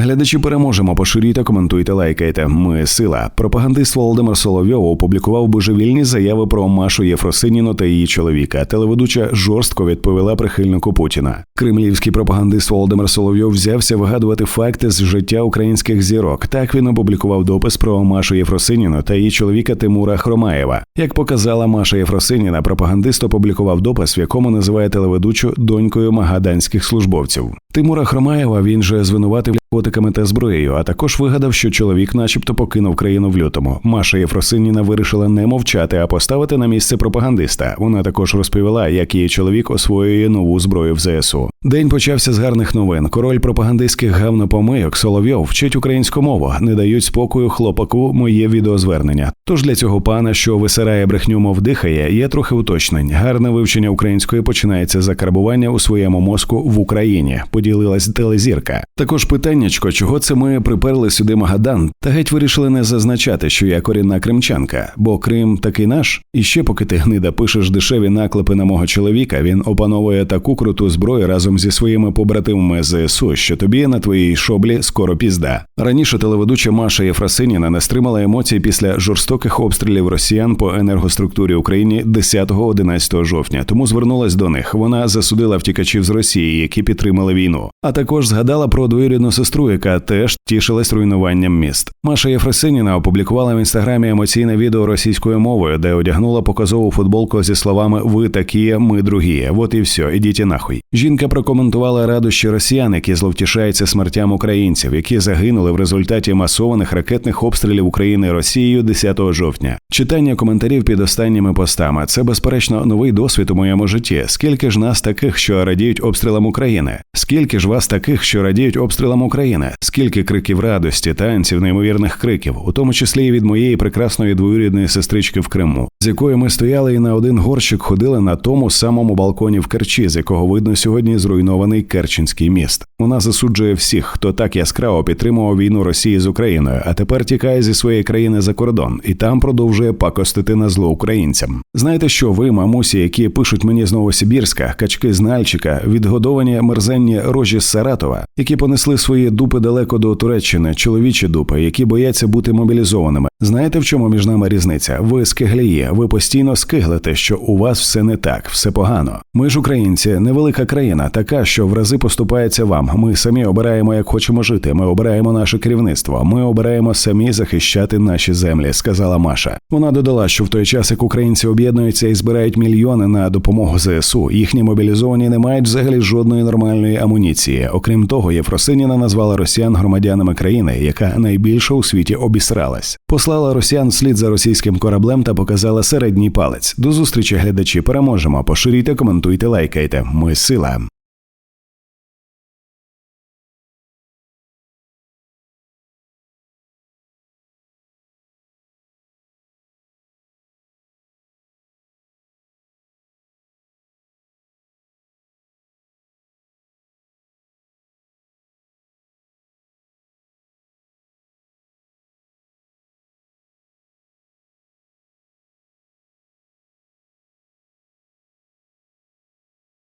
Глядачі переможемо. Поширюйте, коментуйте, лайкайте. Ми сила. Пропагандист Володимир Соловйов опублікував божевільні заяви про Машу Єфросиніну та її чоловіка. Телеведуча жорстко відповіла прихильнику Путіна. Кремлівський пропагандист Володимир Соловйов взявся вигадувати факти з життя українських зірок. Так він опублікував допис про Машу Єфросиніну та її чоловіка Тимура Хромаєва. Як показала Маша Єфросиніна, пропагандист опублікував допис, в якому називає телеведучу донькою магаданських службовців. Тимура Хромаєва він же звинуватив котиками та зброєю, а також вигадав, що чоловік, начебто, покинув країну в лютому. Маша Єфросиніна вирішила не мовчати, а поставити на місце пропагандиста. Вона також розповіла, як її чоловік освоює нову зброю в ЗСУ. День почався з гарних новин. Король пропагандистських гавнопомийок Соловйов вчить українську мову, не дають спокою хлопаку моє відеозвернення. Тож для цього пана, що висирає брехню, мов дихає, є трохи уточнень. Гарне вивчення української починається за карбування у своєму мозку в Україні. Поділилась телезірка. Також питаннячко, чого це ми приперли сюди Магадан, та геть вирішили не зазначати, що я корінна кримчанка, бо Крим такий наш. І ще поки ти гнида пишеш дешеві наклепи на мого чоловіка, він опановує таку круту зброю разом зі своїми побратимами ЗСУ, що тобі на твоїй шоблі скоро пізда. Раніше телеведуча Маша Єфросиніна не стримала емоцій після жорстоких обстрілів росіян по енергоструктурі України 10-11 жовтня. Тому звернулась до них. Вона засудила втікачів з Росії, які підтримали війну. А також згадала про двоюрідну сестру, яка теж тішилась руйнуванням міст. Маша Єфросиніна опублікувала в інстаграмі емоційне відео російською мовою, де одягнула показову футболку зі словами Ви такі, ми другі. Вот і все, ідіть нахуй. Жінка прокоментувала радощі росіян, які зловтішаються смертям українців, які загинули в результаті масованих ракетних обстрілів України Росією 10 жовтня. Читання коментарів під останніми постами це безперечно новий досвід у моєму житті. Скільки ж нас таких, що радіють обстрілам України? Скільки ж вас таких, що радіють обстрілам України? Скільки криків радості, танців, неймовірних криків, у тому числі і від моєї прекрасної двоюрідної сестрички в Криму, з якою ми стояли і на один горщик ходили на тому самому балконі в Керчі, з якого видно сьогодні зруйнований Керченський міст. Вона засуджує всіх, хто так яскраво підтримував війну Росії з Україною, а тепер тікає зі своєї країни за кордон і там продовжує пакостити на зло українцям. Знаєте, що ви, мамусі, які пишуть мені з Новосибірська, качки з Нальчика, відгодовані мерзенні рожі з Саратова, які понесли свої дупи далеко до Туреччини, чоловічі дупи, які бояться бути мобілізованими. Знаєте, в чому між нами різниця? Ви скиглії, ви постійно скиглите, що у вас все не так, все погано. Ми ж українці, невелика країна, така, що в рази поступається вам. Ми самі обираємо, як хочемо жити. Ми обираємо наше керівництво. Ми обираємо самі захищати наші землі, сказала Маша. Вона додала, що в той час, як українці об'єднуються і збирають мільйони на допомогу ЗСУ, їхні мобілізовані не мають взагалі жодної нормальної амуніції. Окрім того, Єфросиніна назвала росіян громадянами країни, яка найбільше у світі обісралась. Послала росіян слід за російським кораблем та показала середній палець. До зустрічі, глядачі. Переможемо. Поширюйте, коментуйте, лайкайте. Ми сила.